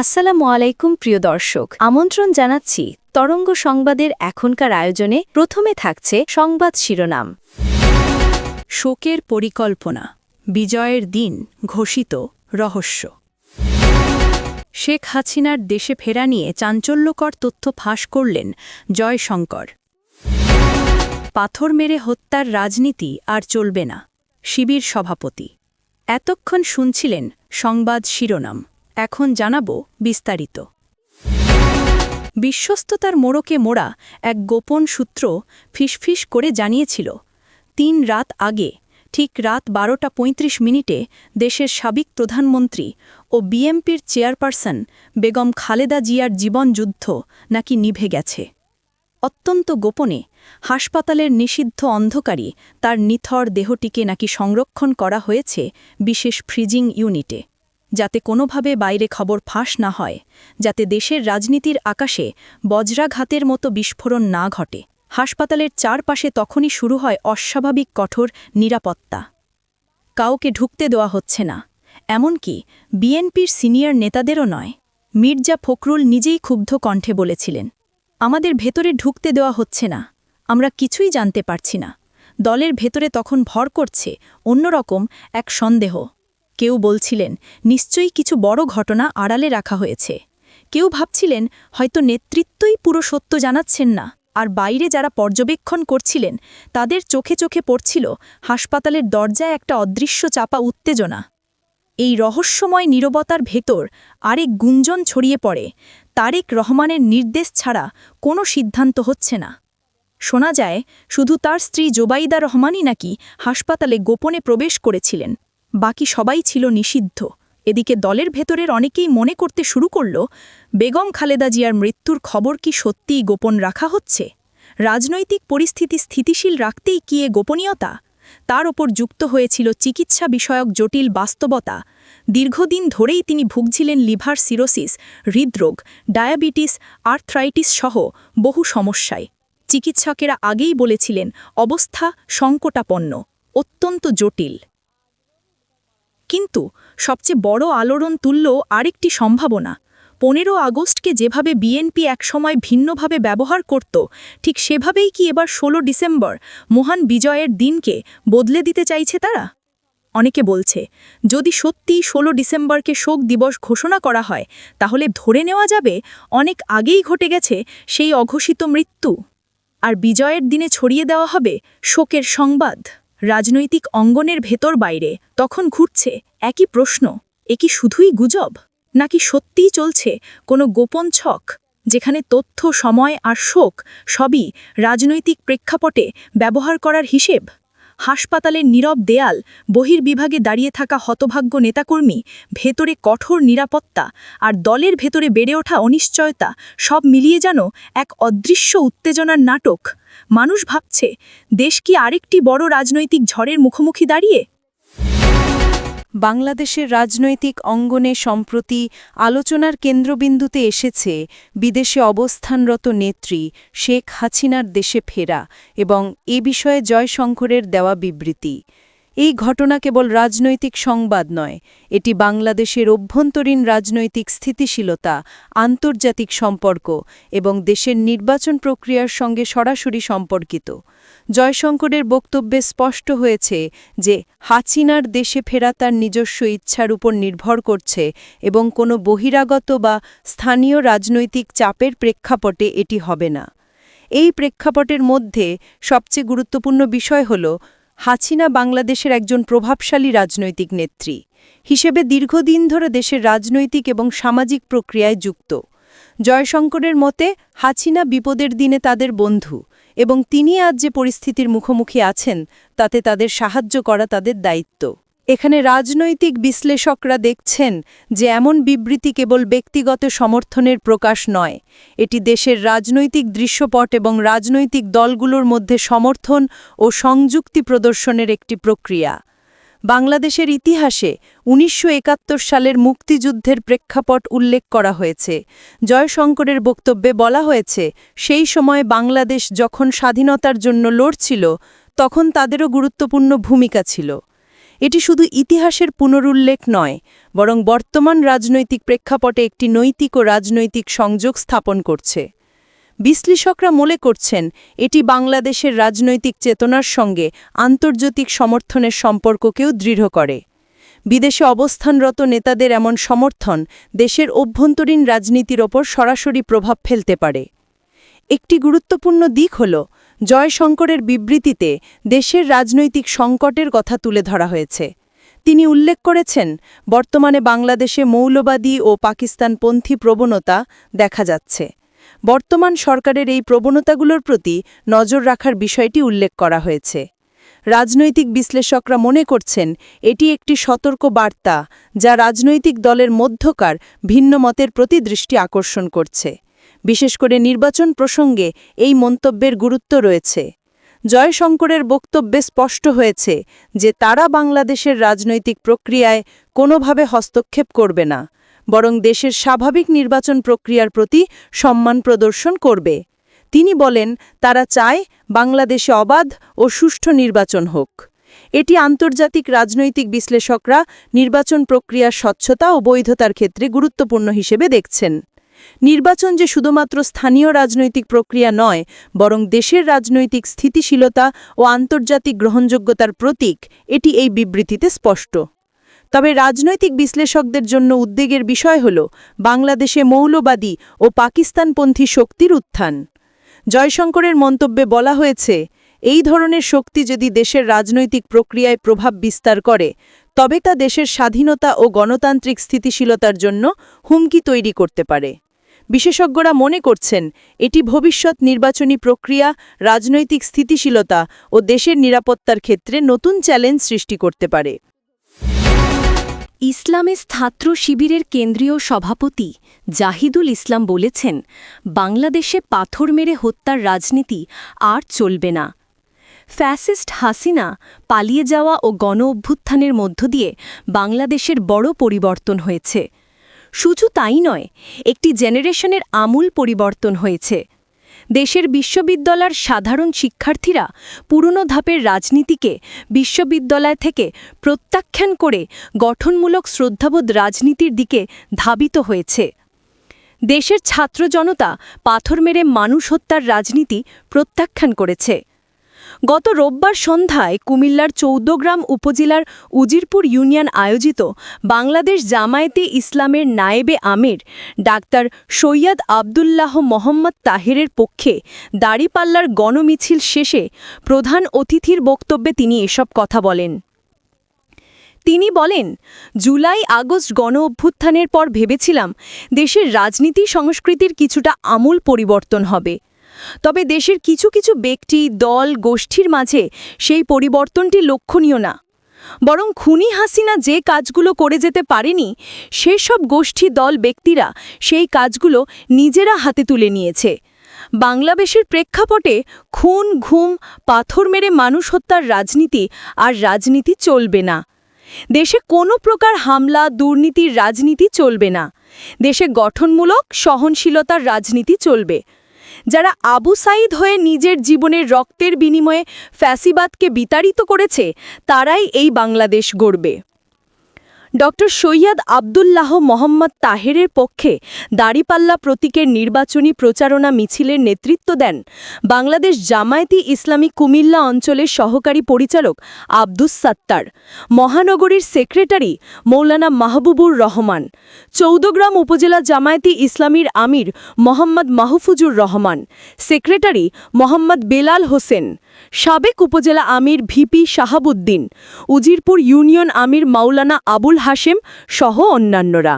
আসসালামু আলাইকুম, প্রিয় দর্শক। আমন্ত্রণ জানাচ্ছি তরঙ্গ সংবাদের এখনকার আয়োজনে। প্রথমে থাকছে সংবাদ শিরোনাম। শোকের পরিকল্পনা, বিজয়ের দিন, ঘোষিত রহস্য। শেখ হাসিনার দেশে ফেরা নিয়ে চাঞ্চল্যকর তথ্য ফাঁস করলেন জয়শঙ্কর। পাথর মেরে হত্যার রাজনীতি আর চলবে না, শিবির সভাপতি। এতক্ষণ শুনছিলেন সংবাদ শিরোনাম। এখন জানাব বিস্তারিত। বিশ্বস্ততার মোড়কে মোড়া এক গোপন সূত্র ফিসফিস করে জানিয়েছিল, তিন রাত আগে, ঠিক রাত বারোটা ৩৫ মিনিটে দেশের সাবেক প্রধানমন্ত্রী ও বিএমপির চেয়ারপারসন বেগম খালেদা জিয়ার জীবনযুদ্ধ নাকি নিভে গেছে। অত্যন্ত গোপনে হাসপাতালের নিষিদ্ধ অন্ধকারী তার নিথর দেহটিকে নাকি সংরক্ষণ করা হয়েছে বিশেষ ফ্রিজিং ইউনিটে। যাতে কোনোভাবে বাইরে খবর ফাঁস না হয়, যাতে দেশের রাজনীতির আকাশে বজ্রাঘাতের মতো বিস্ফোরণ না ঘটে। হাসপাতালের চারপাশে তখনই শুরু হয় অস্বাভাবিক, কঠোর নিরাপত্তা। কাউকে ঢুকতে দেওয়া হচ্ছে না। এমনকি বিএনপির সিনিয়র নেতাদেরও নয়। মির্জা ফখরুল নিজেই ক্ষুব্ধ কণ্ঠে বলেছিলেন, আমাদের ভেতরে ঢুকতে দেওয়া হচ্ছে না। আমরা কিছুই জানতে পারছি না। দলের ভেতরে তখন ভর করছে অন্যরকম এক সন্দেহ। কেউ বলছিলেন, নিশ্চয়ই কিছু বড় ঘটনা আড়ালে রাখা হয়েছে। কেউ ভাবছিলেন, হয়তো নেতৃত্বই পুরো সত্য জানাচ্ছেন না। আর বাইরে যারা পর্যবেক্ষণ করছিলেন, তাদের চোখে চোখে পড়ছিল হাসপাতালের দরজায় একটা অদৃশ্য চাপা উত্তেজনা। এই রহস্যময় নীরবতার ভেতর আরেক গুঞ্জন ছড়িয়ে পড়ে, তারেক রহমানের নির্দেশ ছাড়া কোনো সিদ্ধান্ত হচ্ছে না। শোনা যায়, শুধু তার স্ত্রী জোবাইদা রহমানই নাকি হাসপাতালে গোপনে প্রবেশ করেছিলেন। বাকি সবাই ছিল নিষিদ্ধ। এদিকে দলের ভেতরের অনেকেই মনে করতে শুরু করল, বেগম খালেদা জিয়ার মৃত্যুর খবর কি সত্যিই গোপন রাখা হচ্ছে? রাজনৈতিক পরিস্থিতি স্থিতিশীল রাখতেই কি এ গোপনীয়তা? তার ওপর যুক্ত হয়েছিল চিকিৎসা বিষয়ক জটিল বাস্তবতা। দীর্ঘদিন ধরেই তিনি ভুগছিলেন লিভার সিরোসিস, হৃদরোগ, ডায়াবেটিস, আর্থ্রাইটিস সহ বহু সমস্যায়। চিকিৎসকেরা আগেই বলেছিলেন, অবস্থা সংকটাপন্ন, অত্যন্ত জটিল। কিন্তু সবচেয়ে বড় আলোড়ন তুলল আরেকটি সম্ভাবনা। পনেরো আগস্টকে যেভাবে বিএনপি একসময় ভিন্নভাবে ব্যবহার করত, ঠিক সেভাবেই কি এবার ১৬ ডিসেম্বর মহান বিজয়ের দিনকে বদলে দিতে চাইছে তারা? অনেকে বলছে, যদি সত্যিই ১৬ ডিসেম্বরকে শোক দিবস ঘোষণা করা হয়, তাহলে ধরে নেওয়া যাবে অনেক আগেই ঘটে গেছে সেই অঘোষিত মৃত্যু। আর বিজয়ের দিনে ছড়িয়ে দেওয়া হবে শোকের সংবাদ। রাজনৈতিক অঙ্গনের ভেতর বাইরে, তখন ঘুরছে একই প্রশ্ন, এ কি শুধুই গুজব? নাকি সত্যিই চলছে কোনো গোপন ছক, যেখানে তথ্য, সময় আর শোক সবই রাজনৈতিক প্রেক্ষাপটে ব্যবহার করার হিসেব? হাসপাতালের নীরব দেয়াল, বহির্বিভাগে দাঁড়িয়ে থাকা হতভাগ্য নেতাকর্মী, ভেতরে কঠোর নিরাপত্তা আর দলের ভেতরে বেড়ে ওঠা অনিশ্চয়তা সব মিলিয়ে যেন এক অদৃশ্য উত্তেজনার নাটক। মানুষ ভাবছে, দেশ কি আরেকটি বড় রাজনৈতিক ঝড়ের মুখোমুখি দাঁড়িয়ে? বাংলাদেশের রাজনৈতিক অঙ্গনে সম্প্রতি আলোচনার কেন্দ্রবিন্দুতে এসেছে বিদেশে অবস্থানরত নেত্রী শেখ হাসিনার দেশে ফেরা এবং এ বিষয়ে জয়শঙ্করের দেওয়া বিবৃতি। এই ঘটনা কেবল রাজনৈতিক সংবাদ নয়, এটি বাংলাদেশের অভ্যন্তরীণ রাজনৈতিক স্থিতিশীলতা, আন্তর্জাতিক সম্পর্ক এবং দেশের নির্বাচন প্রক্রিয়ার সঙ্গে সরাসরি সম্পর্কিত। জয়শঙ্করের বক্তব্যে স্পষ্ট হয়েছে যে, হাসিনার দেশে ফেরা তার নিজস্ব ইচ্ছার উপর নির্ভর করছে এবং কোনো বহিরাগত বা স্থানীয় রাজনৈতিক চাপের প্রেক্ষাপটে এটি হবে না। এই প্রেক্ষাপটের মধ্যে সবচেয়ে গুরুত্বপূর্ণ বিষয় হল হাসিনা বাংলাদেশের একজন প্রভাবশালী রাজনৈতিক নেত্রী হিসেবে দীর্ঘদিন ধরে দেশের রাজনৈতিক এবং সামাজিক প্রক্রিয়ায় যুক্ত। জয়শঙ্করের মতে হাসিনা বিপদের দিনে তাদের বন্ধু এবং তিনি আজ যে পরিস্থিতির মুখোমুখি আছেন, তাতে তাদের সাহায্য করা তাদের দায়িত্ব। এখানে রাজনৈতিক বিশ্লেষকরা দেখছেন যে এমন বিবৃতি কেবল ব্যক্তিগত সমর্থনের প্রকাশ নয়। এটি দেশের রাজনৈতিক দৃশ্যপট এবং রাজনৈতিক দলগুলোর মধ্যে সমর্থন ও সংযুক্তি প্রদর্শনের একটি প্রক্রিয়া। বাংলাদেশের ইতিহাসে উনিশশো একাত্তর সালের মুক্তিযুদ্ধের প্রেক্ষাপট উল্লেখ করা হয়েছে। জয়শঙ্করের বক্তব্যে বলা হয়েছে, সেই সময় বাংলাদেশ যখন স্বাধীনতার জন্য লড়ছিল, তখন তাদেরও গুরুত্বপূর্ণ ভূমিকা ছিল। এটি শুধু ইতিহাসের পুনরুল্লেখ নয়, বরং বর্তমান রাজনৈতিক প্রেক্ষাপটে একটি নৈতিক ও রাজনৈতিক সংযোগ স্থাপন করছে। বিশ্লেষকরা মনে করছেন, এটি বাংলাদেশের রাজনৈতিক চেতনার সঙ্গে আন্তর্জাতিক সমর্থনের সম্পর্ককেও দৃঢ় করে। বিদেশে অবস্থানরত নেতাদের এমন সমর্থন দেশের অভ্যন্তরীণ রাজনীতির ওপর সরাসরি প্রভাব ফেলতে পারে। একটি গুরুত্বপূর্ণ দিক হল জয়শঙ্করের বিবৃতিতে দেশের রাজনৈতিক সংকটের কথা তুলে ধরা হয়েছে। তিনি উল্লেখ করেছেন, বর্তমানে বাংলাদেশে মৌলবাদী ও পাকিস্তানপন্থী প্রবণতা দেখা যাচ্ছে। বর্তমান সরকারের এই প্রবণতাগুলোর প্রতি নজর রাখার বিষয়টি উল্লেখ করা হয়েছে। রাজনৈতিক বিশ্লেষকরা মনে করছেন, এটি একটি সতর্ক বার্তা যা রাজনৈতিক দলের মধ্যকার ভিন্ন মতের প্রতি দৃষ্টি আকর্ষণ করছে। বিশেষ করে নির্বাচন প্রসঙ্গে এই মন্তব্যের গুরুত্ব রয়েছে। জয়শঙ্করের বক্তব্যে স্পষ্ট হয়েছে যে তারা বাংলাদেশের রাজনৈতিক প্রক্রিয়ায় কোনোভাবে হস্তক্ষেপ করবে না, বরং দেশের স্বাভাবিক নির্বাচন প্রক্রিয়ার প্রতি সম্মান প্রদর্শন করবে। তিনি বলেন, তারা চায় বাংলাদেশে অবাধ ও সুষ্ঠু নির্বাচন হোক। এটি আন্তর্জাতিক রাজনৈতিক বিশ্লেষকরা নির্বাচন প্রক্রিয়ার স্বচ্ছতা ও বৈধতার ক্ষেত্রে গুরুত্বপূর্ণ হিসেবে দেখছেন। নির্বাচন যে শুধুমাত্র স্থানীয় রাজনৈতিক প্রক্রিয়া নয়, বরং দেশের রাজনৈতিক স্থিতিশীলতা ও আন্তর্জাতিক গ্রহণযোগ্যতার প্রতীক, এটি এই বিবৃতিতে স্পষ্ট। তবে রাজনৈতিক বিশ্লেষকদের জন্য উদ্বেগের বিষয় হল বাংলাদেশে মৌলবাদী ও পাকিস্তানপন্থী শক্তির উত্থান। জয়শঙ্করের মন্তব্যে বলা হয়েছে, এই ধরনের শক্তি যদি দেশের রাজনৈতিক প্রক্রিয়ায় প্রভাব বিস্তার করে, তবে তা দেশের স্বাধীনতা ও গণতান্ত্রিক স্থিতিশীলতার জন্য হুমকি তৈরি করতে পারে। বিশেষজ্ঞরা মনে করছেন, এটি ভবিষ্যৎ নির্বাচনী প্রক্রিয়া, রাজনৈতিক স্থিতিশীলতা ও দেশের নিরাপত্তার ক্ষেত্রে নতুন চ্যালেঞ্জ সৃষ্টি করতে পারে। ইসলামের ছাত্র শিবিরের কেন্দ্রীয় সভাপতি জাহিদুল ইসলাম বলেছেন, বাংলাদেশে পাথর মেরে হত্যার রাজনীতি আর চলবে না। ফ্যাসিস্ট হাসিনা পালিয়ে যাওয়া ও গণ অভ্যুত্থানের মধ্য দিয়ে বাংলাদেশের বড় পরিবর্তন হয়েছে। শুধু তাই নয়, একটি জেনারেশনের আমূল পরিবর্তন হয়েছে। দেশের বিশ্ববিদ্যালয়ের সাধারণ শিক্ষার্থীরা পুরনো ধাপের রাজনীতিকে বিশ্ববিদ্যালয় থেকে প্রত্যাখ্যান করে গঠনমূলক শ্রদ্ধাবোধ রাজনীতির দিকে ধাবিত হয়েছে। দেশের ছাত্র জনতা পাথর মেরে মানুষ হত্যার রাজনীতি প্রত্যাখ্যান করেছে। গত রোববার সন্ধ্যায় কুমিল্লার চৌদ্দগ্রাম উপজেলার উজিরপুর ইউনিয়ন আয়োজিত বাংলাদেশ জামায়াতে ইসলামের নায়েবে আমির ডাক্তার সৈয়দ আবদুল্লাহ মোহাম্মদ তাহেরের পক্ষে দাড়িপাল্লার গণমিছিল শেষে প্রধান অতিথির বক্তব্যে তিনি এসব কথা বলেন। তিনি বলেন, জুলাই আগস্ট গণ অভ্যুত্থানের পর ভেবেছিলাম দেশের রাজনীতি সংস্কৃতির কিছুটা আমূল পরিবর্তন হবে। তবে দেশের কিছু কিছু ব্যক্তি, দল, গোষ্ঠীর মাঝে সেই পরিবর্তনটি লক্ষণীয় না। বরং খুনি হাসিনা যে কাজগুলো করে যেতে পারেনি, সেসব গোষ্ঠী, দল, ব্যক্তিরা সেই কাজগুলো নিজেরা হাতে তুলে নিয়েছে। বাংলাদেশের প্রেক্ষাপটে খুন, ঘুম, পাথর মেরে মানুষ হত্যার রাজনীতি আর রাজনীতি চলবে না। দেশে কোনো প্রকার হামলা দুর্নীতির রাজনীতি চলবে না। দেশে গঠনমূলক, সহনশীলতার রাজনীতি চলবে। যারা আবু সাইদ হয়ে নিজের জীবনের রক্তের বিনিময়ে ফ্যাসিবাদকে বিতাড়িত করেছে, তারাই এই বাংলাদেশ গড়বে। ড সৈয়দ আবদুল্লাহ মোহাম্মদ তাহেরের পক্ষে দাড়িপাল্লা প্রতীকের নির্বাচনী প্রচারণা মিছিলের নেতৃত্ব দেন। বাংলাদেশ জামায়াতি ইসলামী কুমিল্লা অঞ্চলের সহকারী পরিচালক আব্দুস সাত্তার, মহানগরীর সেক্রেটারি মৌলানা মাহবুবুর রহমান, চৌদ্দগ্রাম উপজেলা জামায়াতি ইসলামীর আমির মোহাম্মদ মাহফুজুর রহমান, সেক্রেটারি মোহাম্মদ বেলাল হোসেন সাবেক উপজেলা আমির ভিপি শাহাবুদ্দিন উজিরপুর ইউনিয়ন আমির মাওলানা আবুল হাশেম সহ অন্যান্যরা।